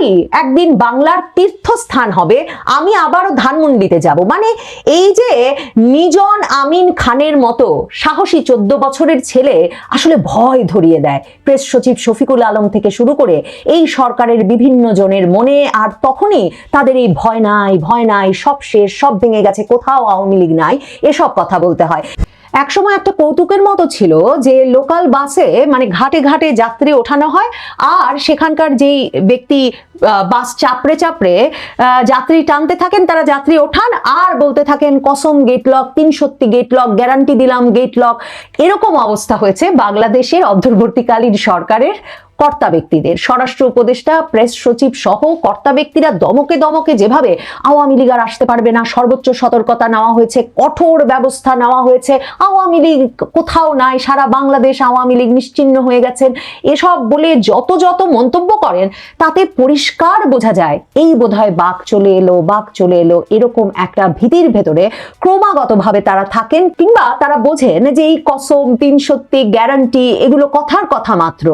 আমারই একদিন বাংলার তীর্থস্থান হবে, আমি আবারও ধানমন্ডিতে যাব। মানে এই যে নিজন আমিন খানের মতো সাহসী চোদ্দ বছরের ছেলে আসলে ভয় ধরিয়ে দেয়। প্রেস সচিব শফিকুল আলম থেকে শুরু করে এই সরকারের বিভিন্ন জনের মনে আর তখনই তাদের এই ভয় নাই ভয় নাই, সব শেষ, সব ভেঙে গেছে, কোথাও আওয়ামী লীগ নাই, এসব কথা বলতে হয়। একসময় একটা কৌতুকের মতো ছিল যে লোকাল বাসে মানে ঘাটে ঘাটে যাত্রী ওঠানো হয় আর সেখানকার যেই ব্যক্তি বাস চাপড়ে চাপড়ে যাত্রী টানতে থাকেন, তারা যাত্রী ওঠান আর বলতে থাকেন, কসম গেট লক তিন সত্যি গেট লক গ্যারান্টি দিলাম গেট লক এরকম অবস্থা হয়েছে বাংলাদেশের অন্তর্বর্তীকালীন সরকারের কর্তা ব্যক্তিদের। স্বরাষ্ট্র উপদেষ্টা, প্রেস সচিব সহ কর্তা ব্যক্তিরা দমকে দমকে যেভাবে আওয়ামী লীগ আর আসতে পারবে না, সর্বোচ্চ সতর্কতা নেওয়া হয়েছে, কঠোর ব্যবস্থা নেওয়া হয়েছে, আওয়ামী লীগ কোথাও নাই, সারা বাংলাদেশ আওয়ামী লীগ নিশ্চিহ্ন হয়ে গেছেন। এসব বলে যত যত মন্তব্য করেন, তাতে পরিষ্কার বোঝা যায়, এই বোধহয় বাঘ চলে এলো, বাঘ চলে এলো, এরকম একটা ভীতির ভেতরে ক্রমাগতভাবে তারা থাকেন কিংবা তারা বোঝেন যে এই কসম, তিন সত্যি, গ্যারান্টি, এগুলো কথার কথা মাত্র।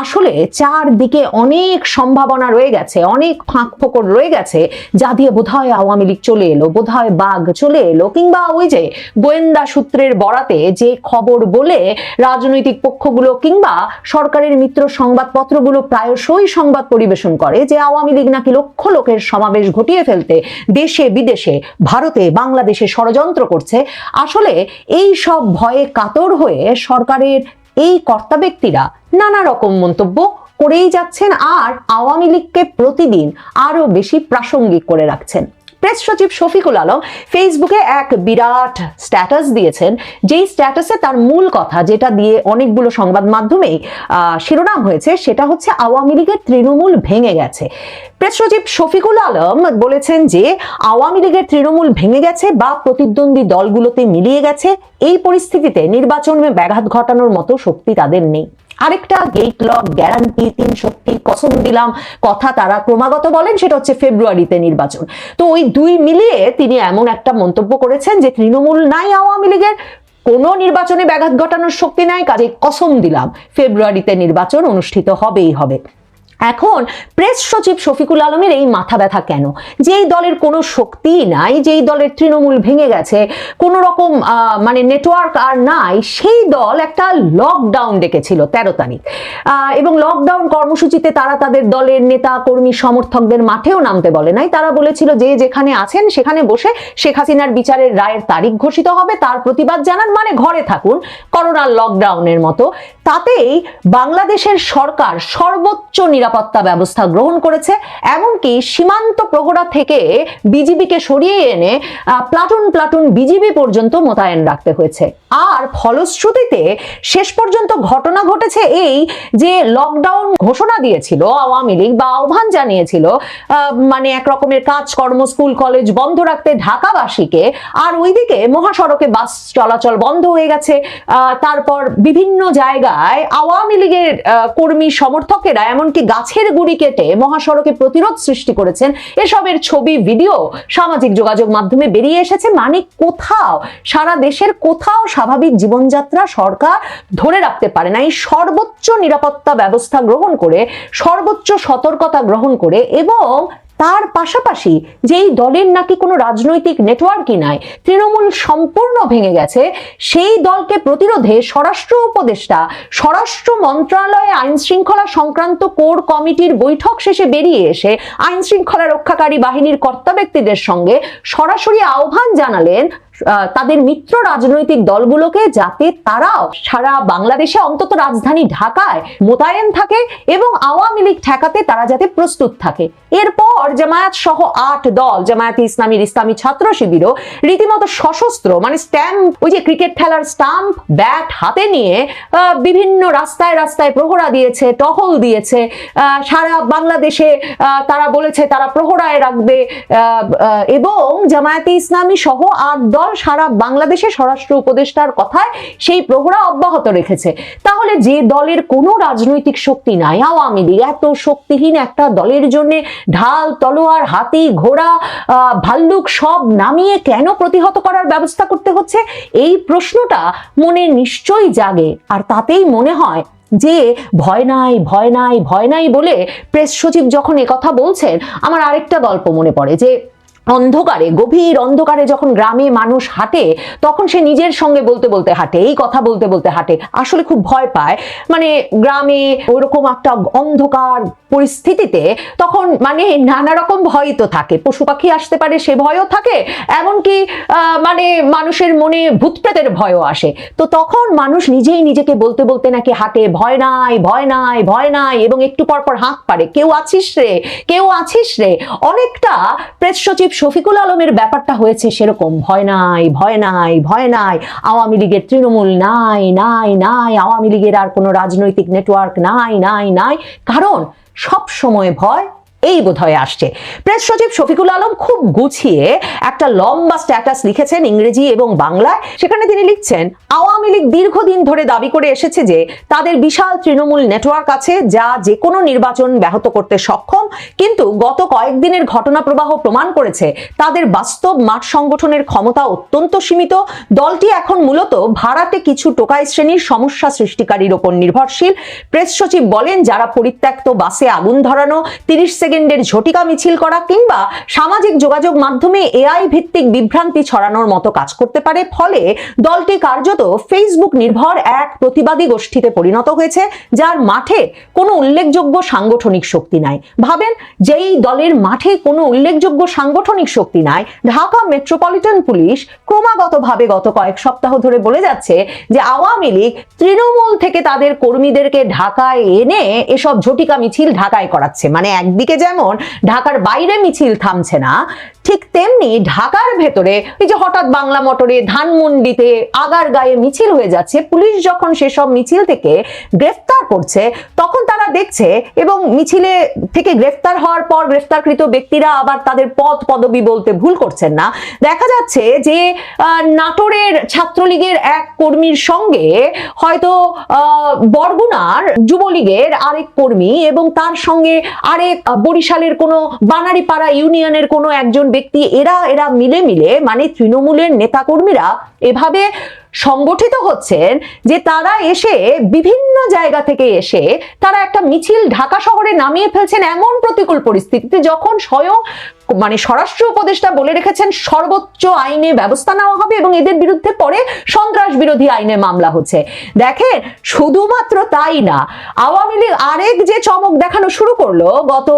আসলে চারদিকে অনেক সম্ভাবনা রয়ে গেছে, অনেক ফাঁক ফোকর রয়ে গেছে, যা দিয়ে বোধহয় আওয়ামী লীগ চলে এলো, বোধহয় বাঘ চলে এলো, কিংবা ওই যে গোয়েন্দা সূত্রের বরাতে যে খবর বলে রাজনৈতিক পক্ষগুলো কিংবা সরকারের মিত্র সংবাদপত্রগুলো প্রায়শই সংবাদ পরিবেশন করে যে আওয়ামী লীগ নাকি লক্ষ লোকের সমাবেশ ঘটিয়ে ফেলতে দেশে বিদেশে, ভারতে, বাংলাদেশে ষড়যন্ত্র করছে। আসলে এই সব ভয়ে কাতর হয়ে সরকারের এই কর্তা ব্যক্তিরা নানা রকম মন্তব্য করেই যাচ্ছেন আর আওয়ামী লীগকে প্রতিদিন আরও বেশি প্রাসঙ্গিক করে রাখছেন। প্রেস সচিব শফিকুল আলম ফেসবুকে এক বিরাট স্ট্যাটাস দিয়েছেন। যেই স্ট্যাটাসে তার মূল কথা, যেটা দিয়ে অনেকগুলো সংবাদ মাধ্যমেই শিরোনাম হয়েছে, সেটা হচ্ছে আওয়ামী লীগের তৃণমূল ভেঙে গেছে। প্রেস সচিব শফিকুল আলম বলেছেন যে, আওয়ামী লীগের তৃণমূল ভেঙে গেছে বা প্রতিদ্বন্দ্বী দলগুলোতে মিলিয়ে গেছে, এই পরিস্থিতিতে নির্বাচনে ব্যাঘাত ঘটানোর মতো শক্তি তাদের নেই। আরেকটা গেট লক গ্যারান্টি তিন শক্তি কসম দিলাম। কথা তারা ক্রমাগত বলেন, সেটা হচ্ছে ফেব্রুয়ারিতে নির্বাচন। তো ওই দুই মিলিয়ে তিনি এমন একটা মন্তব্য করেছেন যে তৃণমূল নাই আওয়ামী লীগের, কোনো নির্বাচনে ব্যাঘাত ঘটানোর শক্তি নাই কাজে কসম দিলাম, ফেব্রুয়ারিতে নির্বাচন অনুষ্ঠিত হবেই হবে। এখন প্রেস সচিব শফিকুল আলমের এই মাথা ব্যথা কেন? যেই দলের কোনো শক্তি নাই, যেই দলের তৃণমূল ভেঙে গেছে, কোনো রকম মানে নেটওয়ার্ক আর নাই, সেই দল একটা লকডাউন ডেকেছিল তেরো তারিখ। এবং লকডাউন কর্মসূচিতে তারা তাদের দলের নেতা, কর্মী, সমর্থকদের মাঠেও নামতে বলে নাই। তারা বলেছিল যে যেখানে আছেন, সেখানে বসে শেখ হাসিনার বিচারের রায়ের তারিখ ঘোষিত হবে। তার প্রতিবাদ জানান মানে ঘরে থাকুন, করোনার লকডাউনের মতো। তাতেই বাংলাদেশের সরকার সর্বোচ্চ নিরাপত্তা ব্যবস্থা গ্রহণ করেছে, এমনকি সীমান্ত প্রহরা থেকে বিজিবিকে সরিয়ে এনে প্লাটুন প্লাটুন বিজিবি পর্যন্ত মোতায়েন রাখতে হয়েছে। আর ফলশ্রুতিতে শেষ পর্যন্ত ঘটনা ঘটেছে এই যে লকডাউন ঘোষণা দিয়েছিল, আওয়ামী লীগ বা আহ্বান জানিয়েছিল মানে এক রকমের কাজকর্ম, স্কুল, কলেজ বন্ধ রাখতে ঢাকাবাসীকে, আর ওইদিকে মহাসড়কে বাস চলাচল বন্ধ হয়ে গেছে। তারপর বিভিন্ন জায়গায় আওয়ামী লীগের কর্মী সমর্থকেরা, এমনকি গাছের গুড়ি কেটে মহাসড়কে প্রতিরোধ সৃষ্টি করেছেন। এসবের ছবি, ভিডিও সামাজিক যোগাযোগ মাধ্যমে বেরিয়ে এসেছে। মানে কোথাও, সারা দেশের কোথাও স্বাভাবিক জীবনযাত্রা সরকার ধরে রাখতে পারে না। এই সর্বোচ্চ নিরাপত্তা ব্যবস্থা গ্রহণ করে, সর্বোচ্চ সতর্কতা গ্রহণ করে এবং তার পাশাপাশি যেই দলের নাকি কোনো রাজনৈতিক নেটওয়ার্কই নাই, তৃণমূল সম্পূর্ণ ভেঙে গেছে, সেই দলকে প্রতিরোধে স্বরাষ্ট্র উপদেষ্টা, স্বরাষ্ট্র মন্ত্রণালয়ে আইন শৃঙ্খলা সংক্রান্ত কোর কমিটির বৈঠক শেষে বেরিয়ে এসে আইন শৃঙ্খলা রক্ষাকারী বাহিনীর কর্তা ব্যক্তিদের সঙ্গে সরাসরি আহ্বান জানালেন তাদের মিত্র রাজনৈতিক দলগুলোকে যাতে তারাও সারা বাংলাদেশে অন্তত রাজধানী ঢাকায় মোতায়েন থাকে এবং আওয়ামী লীগ ঠেকাতে তারা যাতে প্রস্তুত থাকে। এরপর জামায়াত সহ আট দল, জামায়াতে ইসলামীর ইসলামী ছাত্র শিবিরও রীতিমতো সশস্ত্র মানে স্ট্যাম্প, ওই যে ক্রিকেট খেলার স্টাম্প, ব্যাট হাতে নিয়ে বিভিন্ন রাস্তায় রাস্তায় প্রহরা দিয়েছে, টহল দিয়েছে সারা বাংলাদেশে তারা বলেছে তারা প্রহরায় রাখবে এবং জামায়াতে ইসলামী সহ আট দল সারা বাংলাদেশে স্বরাষ্ট্র উপদেষ্টার কথায় সেই প্রহরা অব্যাহত রেখেছে। তাহলে যে দলের কোনো রাজনৈতিক শক্তি নাই, আওয়ামী লীগ এত শক্তিহীন একটা দলের জন্য ঢাল, তলোয়ার, হাতি, ঘোড়া ভাল্লুক সব নামিয়ে কেন প্রতিহত করার ব্যবস্থা করতে হচ্ছে? এই প্রশ্নটা মনে নিশ্চয়ই জাগে, আর তাতেই মনে হয় যে ভয় নাই ভয় নাই ভয় নাই বলে প্রেস সচিব যখন কথা বলছেন, আমার আরেকটা গল্প মনে পড়ে যে অন্ধকারে, গভীর অন্ধকারে যখন গ্রামে মানুষ হাঁটে, তখন সে নিজের সঙ্গে বলতে বলতে হাঁটে, এই কথা বলতে বলতে হাঁটে। আসলে খুব ভয় পায়। মানে গ্রামে ওরকম একটা অন্ধকার পরিস্থিতিতে তখন মানে নানা রকম ভয় তো থাকে। পশু পাখি আসতে পারে, সে ভয়ও থাকে, এমনকি মানে মানুষের মনে ভূত প্রেতের ভয়ও আসে। তো তখন মানুষ নিজেই নিজেকে বলতে বলতে নাকি হাঁটে, ভয় নাই ভয় নাই ভয় নাই। এবং একটু পর পর হাঁক পারে, কেউ আছিস রে? কেউ আছিস রে? অনেকটা প্রেস সচিব শফিকুল আলমের ব্যাপারটা হয়েছে সেরকম, ভয় নাই ভয় নাই ভয় নাই, আওয়ামী লীগের তৃণমূল নাই নাই নাই, আওয়ামী লীগের আর কোনো রাজনৈতিক নেটওয়ার্ক নাই নাই নাই, কারণ সব সময় ভয় এই বোধহয় আসছে। প্রেস সচিব শফিকুল আলম খুব গুছিয়ে একটা লম্বা স্ট্যাটাস লিখেছেন ইংরেজি এবং বাংলায়। সেখানে তিনি লিখছেন, আওয়ামী লীগ দীর্ঘদিন ধরে দাবি করে এসেছে যে তাদের বিশাল তৃণমূল নেটওয়ার্ক আছে যা যে কোনো নির্বাচন ব্যাহত করতে সক্ষম। কিন্তু গত কয়েকদিনের ঘটনা প্রবাহ প্রমাণ করেছে, তাদের বাস্তব মাঠ সংগঠনের ক্ষমতা অত্যন্ত সীমিত। দলটি এখন মূলত ভাড়াটে কিছু টোকাই শ্রেণির সমস্যা সৃষ্টিকারীর ওপর নির্ভরশীল। প্রেস সচিব বলেন, যারা পরিত্যক্ত বাসে আগুন ধরানো, তিরিশ সেকেন্ডের ঝটিকা মিছিল করা কিংবা সামাজিক যোগাযোগ মাধ্যমে এআই ভিত্তিক বিভ্রান্তি ছড়ানোর মতো কাজ করতে পারে, ফলে দলটি কার্যত ফেসবুক নির্ভর এক প্রতিবাদী গোষ্ঠীতে পরিণত হয়েছে, যার মাঠে কোনো উল্লেখযোগ্য সাংগঠনিক শক্তি নাই। ভাবেন, যেই দলের মাঠে কোনো উল্লেখযোগ্য সাংগঠনিক শক্তি নাই, ঢাকা মেট্রোপলিটন পুলিশ ক্রমাগতভাবে গত কয়েক সপ্তাহ ধরে বলে যাচ্ছে যে আওয়ামী লীগ তৃণমূল থেকে তাদের কর্মীদেরকে ঢাকায় এনে এসব ঝটিকা মিছিল ঢাকায় করাচ্ছে। মানে একদিকে যেমন ঢাকার বাইরে মিছিল থামছে না, ঠিক তেমনি ঢাকার ভেতরে এই যে হঠাৎ বাংলা মোটরে ধানমন্ডিতে আগার গায়ে মিছিল হয়ে যাচ্ছে, পুলিশ যখন সেসব মিছিল থেকে গ্রেফতার করছে, তখন দেখছে এবং মিছিলে থেকে গ্রেফতার হওয়ার পর গ্রেফতারকৃত ব্যক্তিরা আবার তাদের পদ পদবি বলতে ভুল করছেন না। দেখা যাচ্ছে যে নাটোরের ছাত্রলীগের এক কর্মীর সঙ্গে হয়তো বরগুনার যুবলীগের আরেক কর্মী এবং তার সঙ্গে আরেক বরিশালের কোনো বানারীপাড়া ইউনিয়নের কোনো একজন ব্যক্তি, এরা এরা মিলে মিলে মানে তৃণমূলের নেতাকর্মীরা এভাবে সংগঠিত হচ্ছেন যে তারা এসে বিভিন্ন জায়গা থেকে এসে তারা একটা মিছিল ঢাকা শহরে নামিয়ে ফেলছেন এমন প্রতিকূল পরিস্থিতিতে যখন স্বয়ং মানে স্বরাষ্ট্র উপদেষ্টা বলে রেখেছেন সর্বোচ্চ আইনে ব্যবস্থা নেওয়া হবে এবং এদের বিরুদ্ধে পরে সন্ত্রাস বিরোধী আইনে মামলা হচ্ছে। দেখেন, শুধুমাত্র তাই না, আওয়ামী লীগ আরেক যে চমক দেখানো শুরু করল গত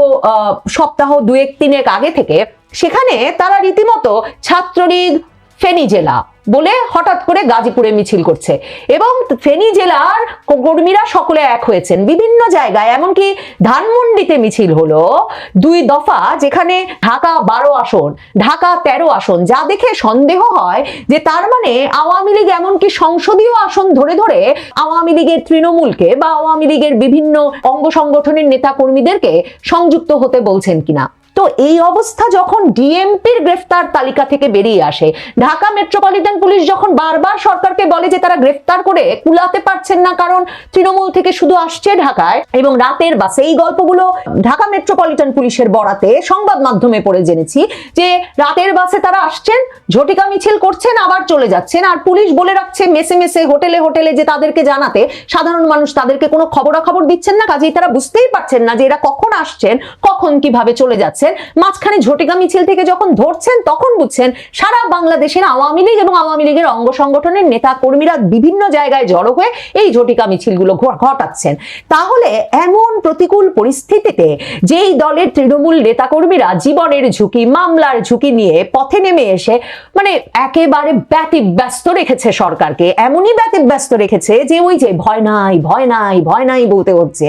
সপ্তাহ দুয়েক তিনেক আগে থেকে, সেখানে তারা রীতিমতো ছাত্রলীগ, ফেনী জেলা বলে হঠাৎ করে গাজীপুরে মিছিল করছে। এবং ফেনী জেলার কর্মীরা সকলে এক হয়েছেন। বিভিন্ন জায়গায়, এমনকি ধানমন্ডিতে মিছিল হলো দুই দফা, যেখানে ঢাকা বারো আসন, ঢাকা তেরো আসন। যা দেখে সন্দেহ হয় যে তার মানে আওয়ামী লীগ এমনকি সংসদীয় আসন ধরে ধরে আওয়ামী লীগের তৃণমূলকে বা আওয়ামী লীগের বিভিন্ন অঙ্গ সংগঠনের নেতা কর্মীদেরকে সংযুক্ত হতে বলছেন কিনা। তো এই অবস্থা যখন ডিএমপির গ্রেফতার তালিকা থেকে বেরিয়ে আসে, ঢাকা মেট্রোপলিটন পুলিশ যখন বারবার সরকারকে বলে যে তারা গ্রেফতার করে কুলাতে পারছেন না কারণ তৃণমূল থেকে শুধু আসছে ঢাকায় এবং রাতের বাসে এই গল্পগুলো ঢাকা মেট্রোপলিটন পুলিশের বরাতে সংবাদ মাধ্যমে পড়ে জেনেছি যে রাতের বাসে তারা আসছেন, ঝটিকা মিছিল করছেন, আবার চলে যাচ্ছেন। আর পুলিশ বলে রাখছে, মেসে মেসে, হোটেলে হোটেলে যে তাদেরকে জানাতে সাধারণ মানুষ তাদেরকে কোনো খবরাখবর দিচ্ছেন না। কাজেই তারা বুঝতেই পারছেন না যে এরা কখন আসছেন, কখন কীভাবে চলে যাচ্ছেন মাঝখানে ঝটিকা মিছিল থেকে যখন ধরছেন, তখন বুঝছেন সারা বাংলাদেশের আওয়ামী লীগ এবং আওয়ামী লীগের অঙ্গ সংগঠনের নেতা কর্মীরা বিভিন্ন জায়গায় জড়ো হয়ে এই ঝটিকা মিছিলগুলো ঘটাচ্ছেন। তাহলে এমন প্রতিকূল পরিস্থিতিতে যেই দলের তৃণমূল নেতাকর্মীরা জীবনের ঝুঁকি, মামলার ঝুঁকি নিয়ে পথে নেমে এসে মানে একেবারে ব্যতিব্যস্ত রেখেছে সরকারকে, এমনই ব্যতিব্যস্ত রেখেছে যে ওই যে ভয় নাই ভয় নাই ভয় নাই বলতে হচ্ছে,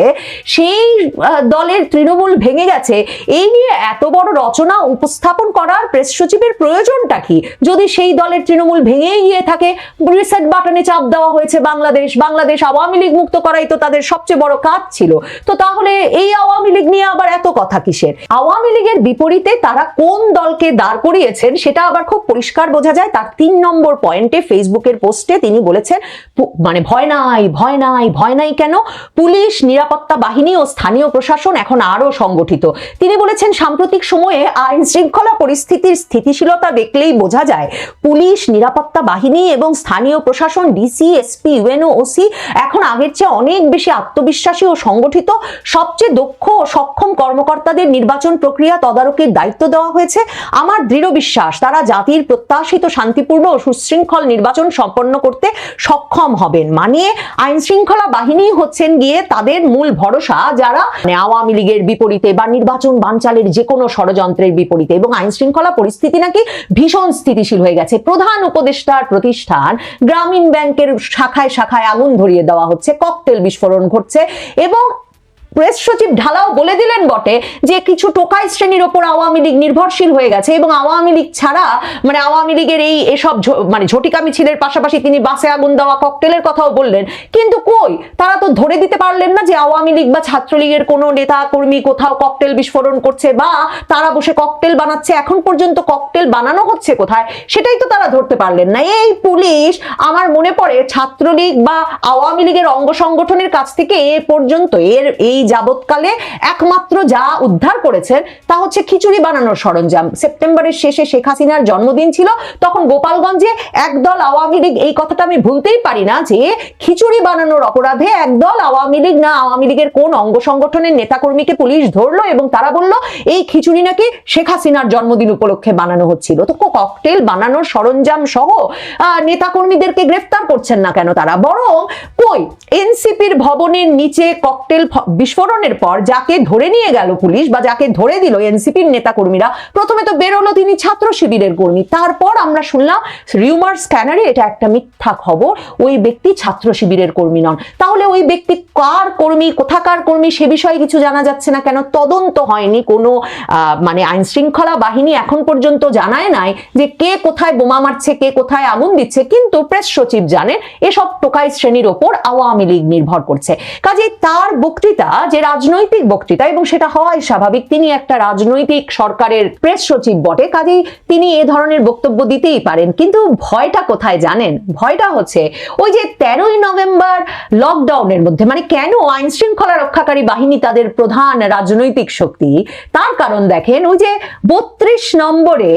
সেই দলের তৃণমূল ভেঙে গেছে, এই নিয়ে এত বড় রচনা উপস্থাপন করার প্রেস সচিবের প্রয়োজনটা কি? যদি সেই দলের তৃণমূল ভেঙেই গিয়ে থাকে রিসেট বাটনে চাপ দেওয়া হয়েছে বাংলাদেশ বাংলাদেশ আওয়ামী লীগ মুক্ত করাই তো তাদের সবচেয়ে বড় কাজ ছিল। তো তাহলে এই আওয়ামী লীগ নিয়ে আবার এত কথা কিসের? আওয়ামী লীগের বিপরীতে তারা কোন দলকে দাঁড় করিয়েছেন সেটা আবার খুব পরিষ্কার বোঝা যায়। তার তিন নম্বর পয়েন্টে ফেসবুকের পোস্টে তিনি বলেছেন মানে ভয় নাই ভয় নাই ভয় নাই কেন? পুলিশ, নিরাপত্তা বাহিনী ও স্থানীয় প্রশাসন এখন আরও সংগঠিত। তিনি বলেছেন সাম্প্রতিক সময়ে আইন শৃঙ্খলা পরিস্থিতির স্থিতিশীলতা দেখলেই বোঝা যায়, পুলিশ, নিরাপত্তা বাহিনী এবং স্থানীয় প্রশাসন, ডিসি, এসপি, ইউএনও, ওসি এখন আগের চেয়ে অনেক বেশি আত্মবিশ্বাসী ও সংগঠিত। সবচেয়ে দক্ষ ও সক্ষম কর্মকর্তাদের নির্বাচন প্রক্রিয়া তদারকির দায়িত্ব দেওয়া হয়েছে। আমার দৃঢ় বিশ্বাস, তারা জাতির প্রত্যাশিত শান্তিপূর্ণ ও সুশৃঙ্খল নির্বাচন সম্পন্ন করতে সক্ষম হবেন। মানে আইন শৃঙ্খলা বাহিনী হচ্ছেন গিয়ে তাদের মূল ভরসা, যারা মানে আওয়ামী লীগের বিপরীতে বা নির্বাচন বানচালের যে কোনো ষড়যন্ত্রের বিপরীতে। এবং আইন শৃঙ্খলা পরিস্থিতি নাকি ভীষণ স্থিতিশীল হয়ে গেছে। প্রধান উপদেষ্টার প্রতিষ্ঠান গ্রামীণ ব্যাংকের শাখায় শাখায় আগুন ধরিয়ে দেওয়া হচ্ছে, ককটেল বিস্ফোরণ ঘটছে এবং প্রেস সচিব ঢালাও বলে দিলেন বটে যে কিছু টোকাই শ্রেণির ওপর আওয়ামী লীগ নির্ভরশীল হয়ে গেছে এবং আওয়ামী লীগ ছাড়া মানে আওয়ামী লীগের এই এসব মানে ঝটিকা মিছিলের পাশাপাশি তিনি বাসে আগুন দেওয়া ককটেলের কথাও বললেন। কিন্তু কই? তারা তো ধরে দিতে পারলেন না যে আওয়ামী লীগ বা ছাত্রলীগের কোনো নেতা, কর্মী কোথাও ককটেল বিস্ফোরণ করছে বা তারা বসে ককটেল বানাচ্ছে। এখন পর্যন্ত ককটেল বানানো হচ্ছে কোথায়? সেটাই তো তারা ধরতে পারলেন না। এই পুলিশ, আমার মনে পড়ে, ছাত্রলীগ বা আওয়ামী লীগের অঙ্গ সংগঠনের কাছ থেকে এ পর্যন্ত এর এই যাবৎকালে একমাত্র যা উদ্ধার করেছেন তা হচ্ছে খিচুড়ি বানানোর সরঞ্জাম। সেপ্টেম্বরের শেষে শেখ হাসিনার জন্মদিন ছিল, তখন গোপালগঞ্জে একদল আওয়ামী লীগ, এই কথাটা আমি ভুলতেই পারি না যে খিচুড়ি বানানোর অপরাধে একদল আওয়ামী লীগ, না আওয়ামী লীগের কোন অঙ্গ সংগঠনের নেতাকর্মীকে পুলিশ ধরলো এবং তারা বলল, এই খিচুড়ি নাকি শেখ হাসিনার জন্মদিন উপলক্ষে বানানো হচ্ছিল। তো ককটেল বানানোর সরঞ্জাম সহ নেতাকর্মীদেরকে গ্রেফতার করছেন না কেন তারা? বরং কই? এনসিপির ভবনের নিচে ককটেল বিস্ফোরণের পর যাকে ধরে নিয়ে গেল পুলিশ বা যাকে ধরে দিল এনসিপির নেতাকর্মীরা, প্রথমে তো বেরোলো তিনি ছাত্র শিবিরের কর্মী। তারপর আমরা শুনলাম রিউমার স্ক্যানারে এটা একটা মিথ্যা খবর, ওই ব্যক্তি ছাত্র শিবিরের কর্মী নন। তাহলে ওই ব্যক্তি কার কর্মী, কোথাকার কর্মী, সে বিষয়ে কিছু জানা যাচ্ছে না কেন? তদন্ত হয়নি কোনো মানে আইন শৃঙ্খলা বাহিনী এখন পর্যন্ত জানায় নাই যে কে কোথায় বোমা মারছে, কে কোথায় আগুন দিচ্ছে, কিন্তু প্রেস সচিব জানেন এসব টোকাই শ্রেণির ওপর আওয়ামী লীগ নির্ভর করছে। কাজে তার বক্তৃতা যে রাজনৈতিক বক্তৃতা এবং সেটা হওয়াই স্বাভাবিক, তিনি একটা রাজনৈতিক সরকারের প্রেস সচিব বটে, কাজেই তিনি এ ধরনের বক্তব্য দিতেই পারেন। কিন্তু ভয়টা কোথায় জানেন? ভয়টা হচ্ছে ওই যে তেরোই নভেম্বর লকডাউনের মধ্যে মানে কেন আইন শৃঙ্খলা রক্ষাকারী বাহিনী তাদের প্রধান রাজনৈতিক শক্তি? তার কারণ দেখেন, ওই যে বত্রিশ নম্বরে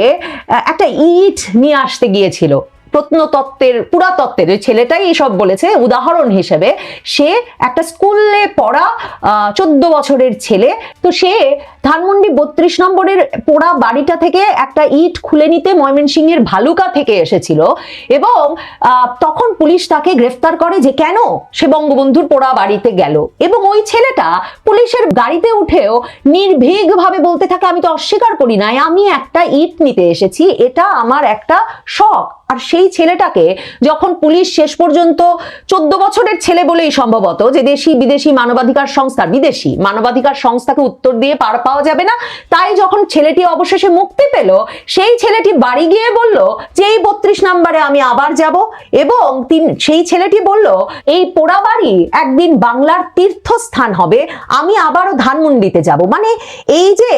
একটা ইট নিয়ে আসতে গিয়েছিল। প্রত্নতত্ত্বের, পুরাতত্ত্বের ওই ছেলেটাই এসব বলেছে, উদাহরণ হিসেবে, সে একটা স্কুলে পড়া চোদ্দ বছরের ছেলে। তো সে ধানমন্ডি বত্রিশ নম্বরের পোড়া বাড়িটা থেকে একটা ইট খুলে নিতে ময়মনসিংহের ভালুকা থেকে এসেছিল এবং তখন পুলিশ তাকে গ্রেফতার করে যে কেন সে বঙ্গবন্ধুর পোড়া বাড়িতে গেল। এবং ওই ছেলেটা পুলিশের গাড়িতে উঠেও নির্ভীক ভাবে বলতে থাকে, আমি তো অস্বীকার করি নাই, আমি একটা ইট নিতে এসেছি, এটা আমার একটা শখ। আর সেই ছেলেটাকে যখন পুলিশ শেষ পর্যন্ত চোদ্দ বছরের ছেলে বলেই সম্ভবত যে দেশি বিদেশি মানবাধিকার সংস্থা, বিদেশি মানবাধিকার সংস্থাকে উত্তর দিয়ে পার পাওয়া যাবে না, তাই যখন ছেলেটি অবশেষে মুক্তি পেল, সেই ছেলেটি বাড়ি গিয়ে বলল যে এই বত্রিশ নাম্বারে আমি আবার যাব এবং তিন, সেই ছেলেটি বলল, এই পোড়া বাড়ি একদিন বাংলার তীর্থস্থান হবে, আমি আবারও ধানমন্ডিতে যাব। মানে এই যে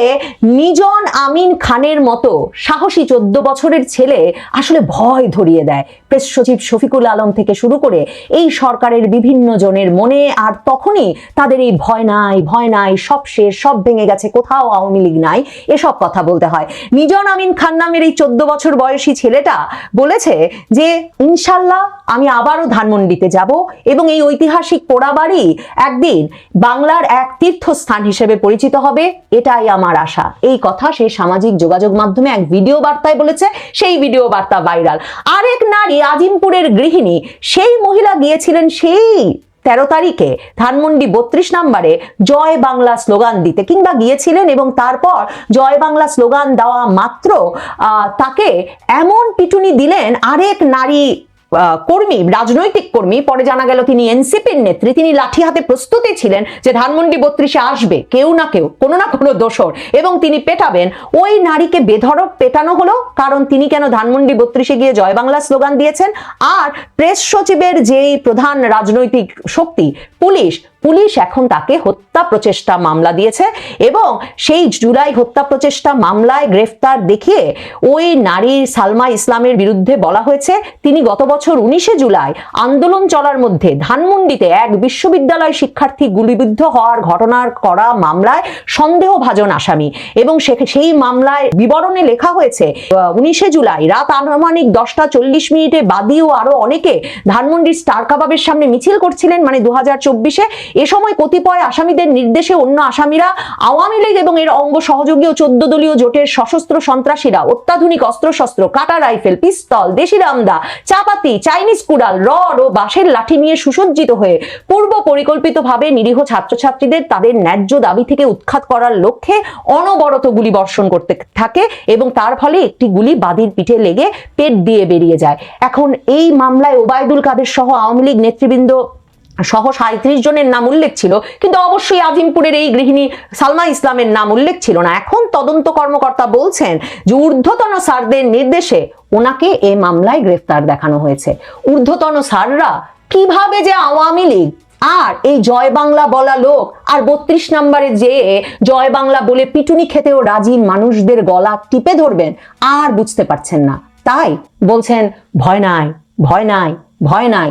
নিজন আমিন খানের মতো সাহসী চোদ্দ বছরের ছেলে আসলে ভয় ধরিয়ে দেয়। প্রেস সচিব শফিকুল আলম থেকে শুরু করে এই সরকারের বিভিন্ন জনের মনে আর তখনই তাদের এই ভয় নাই ভয় নাই, সব শেষ, সব ভেঙে গেছে, কোথাও আওয়ামী লীগ নাই, এসব কথা বলতে হয়। নিজন আমিন খান নামের এই চোদ্দ বছর বয়সী ছেলেটা বলেছে যে, ইনশাল্লাহ আমি আবারও ধানমন্ডিতে যাব এবং এই ঐতিহাসিক পোড়াবাড়ি একদিন বাংলার এক তীর্থস্থান হিসেবে পরিচিত হবে, এটাই আমার আশা। এই কথা সে সামাজিক যোগাযোগ মাধ্যমে এক ভিডিও বার্তায় বলেছে, সেই ভিডিও বার্তা ভাইরাল। আরেক নারী আজিমপুরের গৃহিণী, সেই মহিলা গিয়েছিলেন সেই তেরো তারিখে ধানমন্ডি বত্রিশ নম্বরে জয় বাংলা স্লোগান দিতে, কিংবা গিয়েছিলেন এবং তারপর জয় বাংলা স্লোগান দেওয়া মাত্র তাকে এমন পিটুনি দিলেন আরেক নারী কর্মী, রাজনৈতিক কর্মী, পরে জানা গেল তিনি এনসিপির নেত্রী, তিনি লাঠি হাতে প্রস্তুতি ছিলেন যে ধানমন্ডি বত্রিশে আসবে, কেউ না কেউ, কোনো না কোনো দোষর, এবং তিনি পেটাবেন। ওই নারীকে বেধরক পেটানো হলো, কারণ তিনি কেন ধানমন্ডি বত্রিশে গিয়ে জয় বাংলা স্লোগান দিয়েছেন? আর প্রেস সচিবের যেই প্রধান রাজনৈতিক শক্তি, পুলিশ পুলিশ এখন তাকে হত্যা প্রচেষ্টা মামলা দিয়েছে এবং সেই জুলাই হত্যা প্রচেষ্টা মামলায় গ্রেফতার দেখিয়ে ওই নারীর সালমা ইসলামের বিরুদ্ধে বলা হয়েছে, তিনি গত বছর উনিশে জুলাই আন্দোলন চলার মধ্যে ধানমন্ডিতে এক বিশ্ববিদ্যালয় শিক্ষার্থী গুলিবিদ্ধ হওয়ার ঘটনার করা মামলায় সন্দেহভাজন আসামি এবং সেই মামলায় বিবরণে লেখা হয়েছে উনিশে জুলাই রাত আনুমানিক দশটা চল্লিশ মিনিটে বাদী ও আরও অনেকে ধানমন্ডির স্টার কাবাবের সামনে মিছিল করছিলেন মানে দু হাজার চব্বিশে এ সময় কতিপয় আসামিদের নির্দেশে অন্য আসামিরা আওয়ামী লীগ এবং এর অঙ্গ সহযোগী ও চোদ্দ দলীয় জোটের সশস্ত্র সন্ত্রাসীরা, অত্যাধুনিক অস্ত্রশস্ত্র, কাটা রাইফেল, পিস্তল, দেশি রামদা চাপাতি, চাইনিজ কুড়াল, রড ও বাঁশের লাঠি নিয়ে সুসজ্জিত হয়ে পূর্ব পরিকল্পিতভাবে নিরীহ ছাত্রছাত্রীদের তাদের ন্যায্য দাবি থেকে উৎখাত করার লক্ষ্যে অনবরত গুলি বর্ষণ করতে থাকে এবং তার ফলে একটি গুলি বাদির পিঠে লেগে পেট দিয়ে বেরিয়ে যায়। এখন এই মামলায় ওবায়দুল কাদের সহ আওয়ামী লীগ নেতৃবৃন্দ সহ সাঁত্রিশ জনের নাম উল্লেখ ছিল, কিন্তু অবশ্যই আজিমপুরের এই গৃহিণী সালমা ইসলামের নাম উল্লেখ ছিল না। এখন তদন্ত কর্মকর্তা বলছেন যে ঊর্ধ্বতন স্যারদের নির্দেশে ওনাকে এ মামলায় গ্রেফতার দেখানো হয়েছে। ঊর্ধ্বতন স্যাররা কীভাবে যে আওয়ামী লীগ আর এই জয় বাংলা বলা লোক আর বত্রিশ নম্বরে যে জয় বাংলা বলে পিটুনি খেতেও রাজি মানুষদের গলা টিপে ধরবেন আর বুঝতে পারছেন না। তাই বলছেন, ভয় নাই ভয় নাই ভয় নাই।